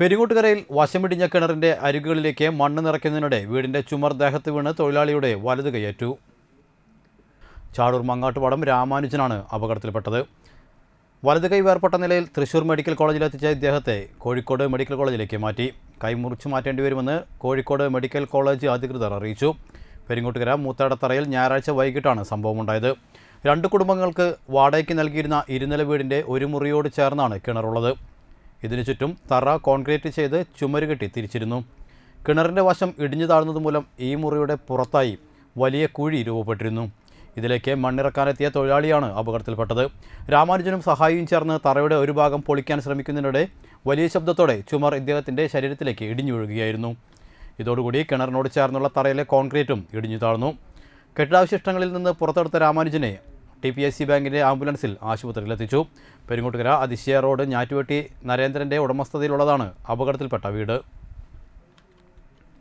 പെരിങ്ങോട്ടുകരയിൽ വശമിടിഞ്ഞ കിണറിന്റെ അരികുകളിലേക്ക് മണ്ണ് നിറയ്ക്കുന്നതിനിടെ വീടിന്റെ ചുമർ ദേഹത്ത് വീണ് തൊഴിലാളിയുടെ വലത് കൈയേറ്റു. ചാടൂർ മങ്ങാട്ടുപാടം രാമാനുജനാണ് അപകടത്തിൽപ്പെട്ടത്. വലത് കൈ വേർപെട്ട നിലയിൽ തൃശൂർ മെഡിക്കൽ കോളേജിലെത്തിച്ച ഇദ്ദേഹത്തെ കോഴിക്കോട് മെഡിക്കൽ കോളേജിലേക്ക് മാറ്റി. കൈ മുറിച്ചു മാറ്റേണ്ടി വരുമെന്ന് കോഴിക്കോട് മെഡിക്കൽ കോളേജ് അധികൃതർ അറിയിച്ചു. പെരിങ്ങോട്ടുകര മൂത്തടത്തറയിൽ ഞായറാഴ്ച വൈകിട്ടാണ് സംഭവമുണ്ടായത്. രണ്ട് കുടുംബങ്ങൾക്ക് വാടകയ്ക്ക് നൽകിയിരുന്ന ഇരുനില വീടിന്റെ ഒരു മുറിയോട് ചേർന്നാണ് കിണറുള്ളത്. ഇതിനു ചുറ്റും തറ കോൺക്രീറ്റ് ചെയ്ത് ചുമര് കെട്ടി തിരിച്ചിരുന്നു. കിണറിന്റെ വശം ഇടിഞ്ഞു താഴ്ന്നത് മൂലം ഈ മുറിയുടെ പുറത്തായി വലിയ കുഴി രൂപപ്പെട്ടിരുന്നു. ഇതിലേക്ക് മണ്ണിറക്കാനെത്തിയ തൊഴിലാളിയാണ് അപകടത്തിൽപ്പെട്ടത്. രാമാനുജനും സഹായിയും ചേർന്ന് തറയുടെ ഒരു ഭാഗം പൊളിക്കാൻ ശ്രമിക്കുന്നതിനിടെ വലിയ ശബ്ദത്തോടെ ചുമർ ഇദ്ദേഹത്തിന്റെ ശരീരത്തിലേക്ക് ഇടിഞ്ഞു വീഴുകയായിരുന്നു. ഇതോടുകൂടി കിണറിനോട് ചേർന്നുള്ള തറയിലെ കോൺക്രീറ്റും ഇടിഞ്ഞു താഴ്ന്നു. കെട്ടിടാവശിഷ്ടങ്ങളിൽ നിന്ന് പുറത്തെടുത്ത രാമാനുജനെ ടി പി എസ് സി ബാങ്കിന്റെ ആംബുലൻസിൽ ആശുപത്രിയിലെത്തിച്ചു. പെരിങ്ങോട്ടുകര അതിശയ റോഡ് ഞാറ്റുവെട്ടി നരേന്ദ്രന്റെ ഉടമസ്ഥതയിലുള്ളതാണ് അപകടത്തിൽപ്പെട്ട വീട്.